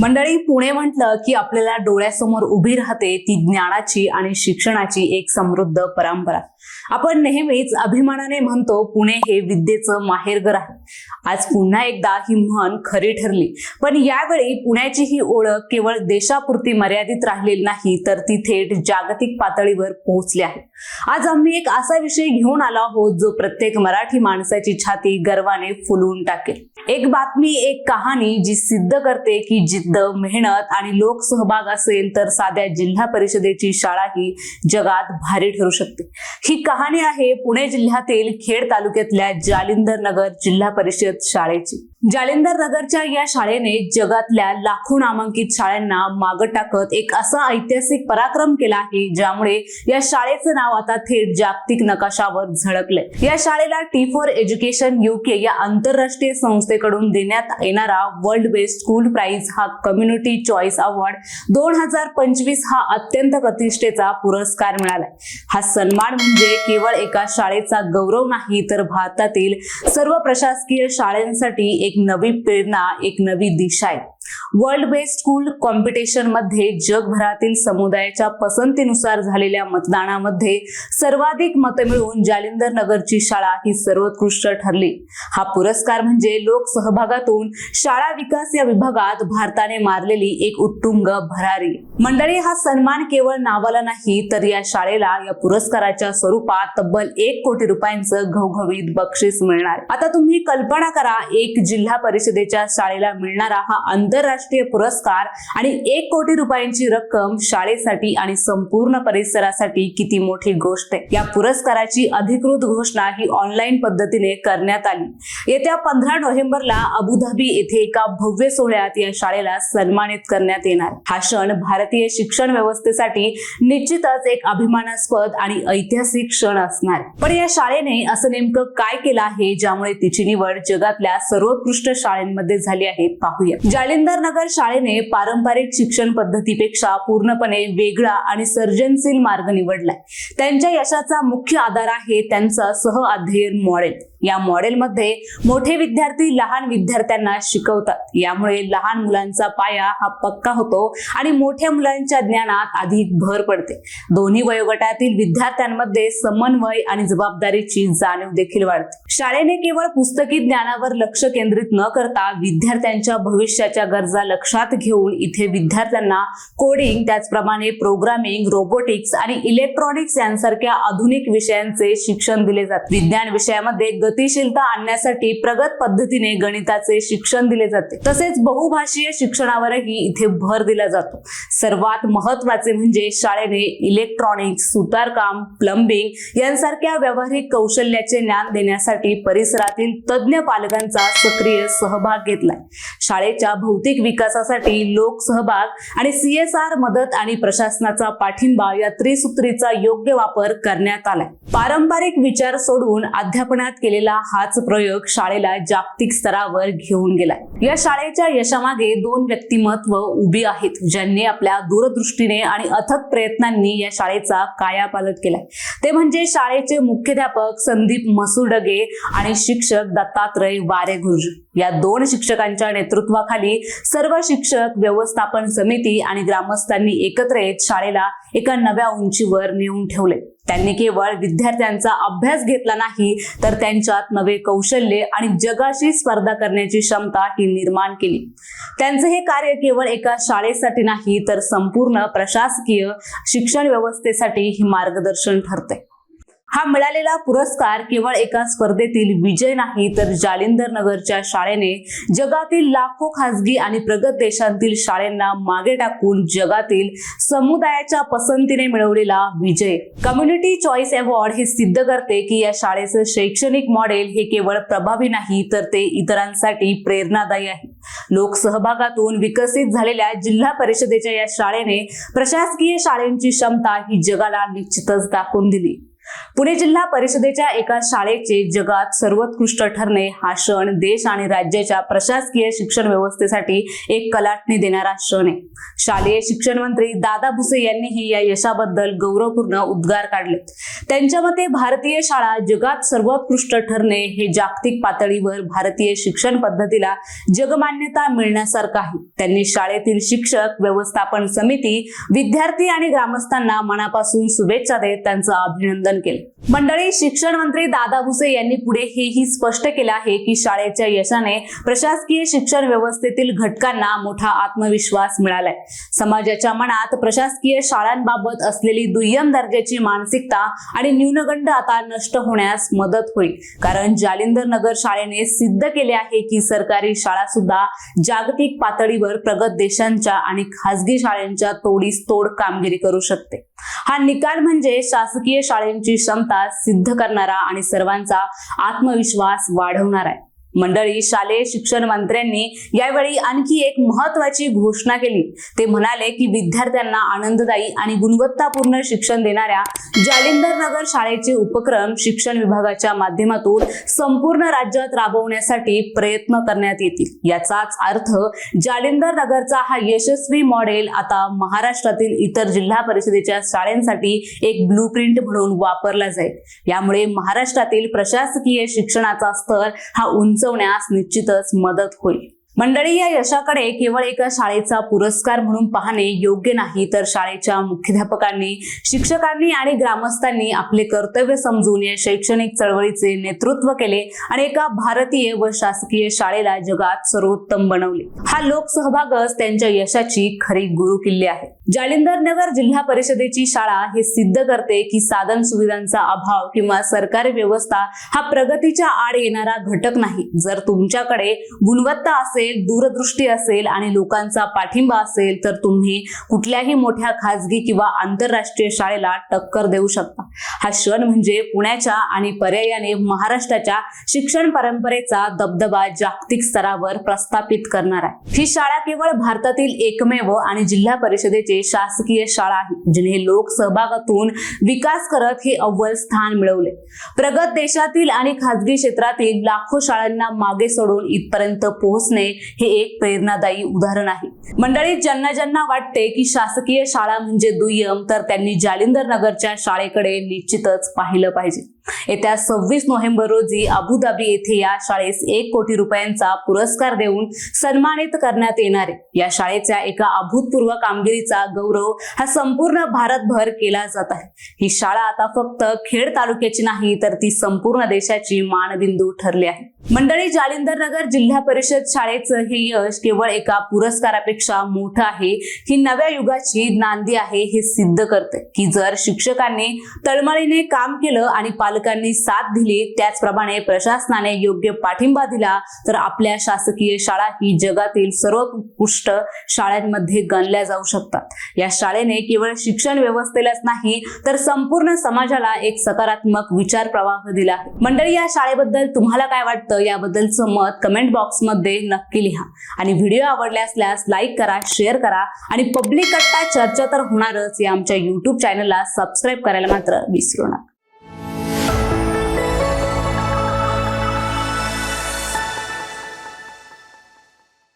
मंडळी पुणे म्हटलं की आपल्याला डोळ्यासमोर उभी राहते ती ज्ञानाची आणि शिक्षणाची एक समृद्ध परंपरा. आपण नेहमीच अभिमानाने म्हणतो पुणे हे विद्येचं माहेरघर आहे. आज पुन्हा एकदा ही म्हण खरी ठरली. पण यावेळी पुण्याची ही ओळख केवळ देशापुरती मर्यादित राहिलेली नाही तर ती थेट जागतिक पातळीवर पोहोचली आहे. आज आम्ही एक असा विषय घेऊन आलो आहोत जो प्रत्येक मराठी माणसाची छाती गर्वाने फुलवून टाकेल. एक बातमी एक कहाणी जी सिद्ध करते की जिद्द मेहनत आणि लोकसहभाग असेल तर साध्या जिल्हा परिषदेची शाळा ही जगात भारी ठरू शकते. ही कहाणी आहे पुणे जिल्ह्यातील खेड तालुक्यातल्या जालिंदर नगर जिल्हा परिषद शाळेची. जालिंदर नगरच्या या शाळेने जगातल्या लाखो नामांकित शाळांना मागं टाकत एक असा ऐतिहासिक पराक्रम केला आहे ज्यामुळे या शाळेचं नाव आता थेट जागतिक नकाशावर झळकलंय. या शाळेला टी फॉर एज्युकेशन युके या आंतरराष्ट्रीय संस्थेकडून देण्यात येणारा वर्ल्ड बेस्ट स्कूल प्राइज हा कम्युनिटी चॉईस अवॉर्ड दोन हजार पंचवीस हा अत्यंत प्रतिष्ठेचा पुरस्कार मिळालाय. हा सन्मान म्हणजे केवळ एका शाळेचा गौरव नाही तर भारतातील सर्व प्रशासकीय शाळांसाठी एक नवी प्रेरणा एक नवी दिशा आहे. वर्ल्ड बेस्ट स्कूल कॉम्पिटिशनमध्ये जगभरातील समुदायाच्या पसंतीनुसार झालेल्या मतदानामध्ये सर्वाधिक मतं मिळवून जालिंदर नगरची शाळा ही सर्वोत्कृष्ट ठरली. हा पुरस्कार म्हणजे लोकसहभागातून शाळा विकास या विभागात भारताने मारलेली एक उत्तुंग भरारी. मंडळी हा सन्मान केवळ नावाला नाही तर या शाळेला या पुरस्काराच्या स्वरूपात तब्बल एक कोटी रुपयांचं घवघवीत बक्षीस मिळणार. आता तुम्ही कल्पना करा एक जिल्हा परिषदेच्या शाळेला मिळणारा हा आंतरराष्ट्रीय पुरस्कार आणि एक कोटी रुपयांची रक्कम शाळेसाठी आणि संपूर्ण परिसरासाठी किती मोठी गोष्ट आहे. या पुरस्काराची अधिकृत घोषणा ही ऑनलाईन पद्धतीने करण्यात आली. येत्या पंधरा नोव्हेंबरला अबुधाबी येथे एका भव्य सोहळ्यात या शाळेला सन्मानित करण्यात येणार. हा क्षण भारतीय शिक्षण व्यवस्थेसाठी निश्चितच एक अभिमानास्पद आणि ऐतिहासिक क्षण असणार. पण या शाळेने असं नेमकं काय केलं आहे ज्यामुळे तिची निवड जगातल्या सर्वोत्कृष्ट शाळेमध्ये झाली आहे पाहूया. जालिंद नगर शाळेने पारंपरिक शिक्षण पद्धतीपेक्षा पूर्णपणे वेगळा आणि सर्जनशील मार्ग निवडलाय. त्यांच्या यशाचा मुख्य आधार आहे त्यांचं सह अध्ययन मॉडेल या मॉडेलमध्ये मोठे विद्यार्थी लहान विद्यार्थ्यांना शिकवतात. यामुळे लहान मुलांचा पाया हा पक्का होतो आणि मोठ्या मुलांच्या ज्ञानात अधिक भर पडते. दोन्ही वयोगटातील विद्यार्थ्यांमध्ये समन्वय आणि जबाबदारीची जाणीव देखील वाढते. शाळेने केवळ पुस्तकी ज्ञानावर लक्ष केंद्रित न करता विद्यार्थ्यांच्या भविष्याच्या गरजा लक्षात घेऊन इथे विद्यार्थ्यांना कोडिंग त्याचप्रमाणे प्रोग्रामिंग रोबोटिक्स आणि इलेक्ट्रॉनिक्स यांसारख्या आधुनिक विषयांचे शिक्षण दिले जाते. विज्ञान विषयामध्ये गतिशीलता आणण्यासाठी प्रगत पद्धतीने गणिताचे शिक्षण दिले जाते. तसेच बहुभाषीय शिक्षणावरही इथे भर दिला जातो. सर्वात महत्त्वाचे म्हणजे शाळेने इलेक्ट्रॉनिक्स सुतारकाम प्लंबिंग यांसारख्या व्यावहारिक कौशल्याचे ज्ञान देण्यासाठी परिसरातील तज्ज्ञ पालकांचा सक्रिय सहभाग घेतलाय. शाळेच्या भौतिक विकासासाठी लोकसहभाग आणि सीएसआर मदत आणि प्रशासनाचा पाठिंबा या त्रिसूत्रीचा योग्य वापर करण्यात आलाय. पारंपरिक विचार सोडून अध्यापनात केले केलेला हाच प्रयोग शाळेला जागतिक स्तरावर घेऊन गेलाय. या शाळेच्या यशामागे दोन व्यक्तिमत्व उभी आहेत ज्यांनी आपल्या दूरदृष्टीने आणि अथक प्रयत्नांनी या शाळेचा कायापालट केलाय. ते म्हणजे शाळेचे मुख्याध्यापक संदीप मसुडगे आणि शिक्षक दत्तात्रय वारे गुरुजी या दोन शिक्षकांच्या नेतृत्वाखाली सर्व शिक्षक व्यवस्थापन समिती आणि ग्रामस्थांनी एकत्र येत शाळेला एका नव्या उंचीवर नेऊन ठेवले. त्यांनी केवळ विद्यार्थ्यांचा अभ्यास घेतला नाही तर त्यांच्यात नवे कौशल्य आणि जगाशी स्पर्धा करण्याची क्षमता ही निर्माण केली. त्यांचं हे कार्य केवळ एका शाळेसाठी नाही तर संपूर्ण प्रशासकीय शिक्षण व्यवस्थेसाठी ही मार्गदर्शन ठरते हा मिळालेला पुरस्कार केवळ एका स्पर्धेतील विजय नाही तर जालिंदर नगरच्या शाळेने जगातील लाखो खासगी आणि प्रगत देशांतील शाळेंना मागे टाकून जगातील समुदायाच्या पसंतीने मिळवलेला विजय. कम्युनिटी चॉईस अवॉर्ड हे सिद्ध करते की या शाळेचं शैक्षणिक मॉडेल हे केवळ प्रभावी नाही तर ते इतरांसाठी प्रेरणादायी आहे. लोकसहभागातून विकसित झालेल्या जिल्हा परिषदेच्या या शाळेने प्रशासकीय शाळेंची क्षमता ही जगाला निश्चितच दाखवून दिली. पुणे जिल्हा परिषदेच्या एका शाळेचे जगात सर्वोत्कृष्ट ठरणे हा क्षण देश आणि राज्याच्या प्रशासकीय शिक्षण व्यवस्थेसाठी एक कलाटणी देणारा क्षण आहे. शालेय शिक्षण मंत्री दादा भुसे यांनीही या यशाबद्दल गौरवपूर्ण उद्गार काढले. त्यांच्या मते भारतीय शाळा जगात सर्वोत्कृष्ट ठरणे हे जागतिक पातळीवर भारतीय शिक्षण पद्धतीला जगमान्यता मिळण्यासारखं आहे. त्यांनी शाळेतील शिक्षक व्यवस्थापन समिती विद्यार्थी आणि ग्रामस्थांना मनापासून शुभेच्छा देत त्यांचं अभिनंदन केले. मंडळी शिक्षण मंत्री दादा भुसे यांनी पुढे हेही स्पष्ट केलं आहे की शाळेच्या यशाने प्रशासकीय शिक्षण व्यवस्थेतील घटकांना मोठा आत्मविश्वास मिळालाय. समाजाच्या मनात प्रशासकीय शाळांबाबत असलेली दुय्यम दर्जाची मानसिकता आणि न्यूनगंड आता नष्ट होण्यास मदत होईल. कारण जालिंदर नगर शाळेने सिद्ध केले आहे की सरकारी शाळा सुद्धा जागतिक पातळीवर प्रगत देशांच्या आणि खासगी शाळांच्या तोडीस तोड कामगिरी करू शकते. हा निकाल म्हणजे शासकीय शाळेंची क्षमता सिद्ध करणारा आणि सर्वांचा आत्मविश्वास वाढवणारा आहे. मंडळी शालेय शिक्षण मंत्र्यांनी यावेळी आणखी एक महत्वाची घोषणा केली. ते म्हणाले की विद्यार्थ्यांना आनंददायी आणि गुणवत्तापूर्ण शिक्षण देणाऱ्या जालिंदर नगर शाळेचे उपक्रम शिक्षण विभागाच्या माध्यमातून संपूर्ण राज्यात राबवण्यासाठी प्रयत्न करण्यात येतील. याचाच अर्थ जालिंदर नगरचा हा यशस्वी मॉडेल आता महाराष्ट्रातील इतर जिल्हा परिषदेच्या शाळेंसाठी एक ब्लूप्रिंट म्हणून वापरला जाईल. यामुळे महाराष्ट्रातील प्रशासकीय शिक्षणाचा स्तर हा उंचवण्यास निश्चितच मदत होईल. मंडळी या यशाकडे केवळ एका शाळेचा पुरस्कार म्हणून पाहणे योग्य नाही तर शाळेच्या मुख्याध्यापकांनी शिक्षकांनी आणि ग्रामस्थांनी आपले कर्तव्य समजून या शैक्षणिक चळवळीचे नेतृत्व केले आणि एका भारतीय व शासकीय शाळेला जगात सर्वोत्तम बनवले. हा लोकसहभागच त्यांच्या यशाची खरी गुरु किल्ले आहे. जालिंदर नगर जिल्हा परिषदेची शाळा हे सिद्ध करते की साधन सुविधांचा अभाव किंवा सरकारी व्यवस्था हा प्रगतीच्या आड येणारा घटक नाही. जर तुमच्याकडे गुणवत्ता असेल दूरदृष्टी असेल आणि लोकांचा पाठिंबा असेल तर तुम्ही कुठल्याही मोठ्या खाजगी किंवा आंतरराष्ट्रीय शाळेला टक्कर देऊ शकता. हा क्षण म्हणजे पुण्याच्या आणि पर्यायाने महाराष्ट्राच्या शिक्षण परंपरेचा दबदबा जागतिक स्तरावर प्रस्थापित करणार आहे. ही शाळा केवळ भारतातील एकमेव आणि जिल्हा परिषदेचे शासकीय शाळा आहे जिने लोक सहभागातून विकास करत हे अव्वल स्थान मिळवले. प्रगत देशातील आणि खासगी क्षेत्रातील लाखो शाळांना मागे सोडून इथपर्यंत पोहोचणे हे एक प्रेरणादायी उदाहरण आहे. मंडळीत ज्यांना ज्यांना वाटते की शासकीय शाळा म्हणजे दुय्यम तर त्यांनी जालिंदर नगरच्या शाळेकडे निश्चितच पाहिलं पाहिजे. येत्या सव्वीस नोव्हेंबर रोजी अबुधाबी येथे या शाळेस एक कोटी रुपयांचा पुरस्कार देऊन सन्मानित करण्यात येणार आहे. या शाळेच्या एका अभूतपूर्व कामगिरीचा गौरव हा संपूर्ण भारतभर केला जात आहे. ही शाळा आता फक्त खेड तालुक्याची नाही तर ती संपूर्ण देशाची मानबिंदू ठरली आहे. मंडळी जालिंदर नगर जिल्हा परिषद शाळेचं हे यश केवळ एका पुरस्कारापेक्षा मोठं आहे. ही नव्या युगाची नांदी आहे हे सिद्ध करते की जर शिक्षकांनी तळमळीने काम केलं आणि पालक पालकांनी साथ दिली. त्याचप्रमाणे प्रशासनाने योग्य पाठिंबा दिला. तर आपल्या शासकीय शाळा ही जगातील सर्वोत्कृष्ट शाळांमध्ये गणल्या जाऊ शकतात. या शाळेने केवळ शिक्षण व्यवस्थेलाच नाही तर संपूर्ण समाजाला एक सकारात्मक विचार प्रवाह दिला. मंडळी या शाळेबद्दल तुम्हाला काय वाटतं? याबद्दलचं मत कमेंट बॉक्समध्ये नक्की लिहा. आणि व्हिडिओ आवडले असल्यास लाईक करा शेअर करा. आणि पब्लिक कट्टा चर्चा तर होणारच. या आमच्या युट्यूब चॅनलला सबस्क्राईब करायला मात्र विसरू नका.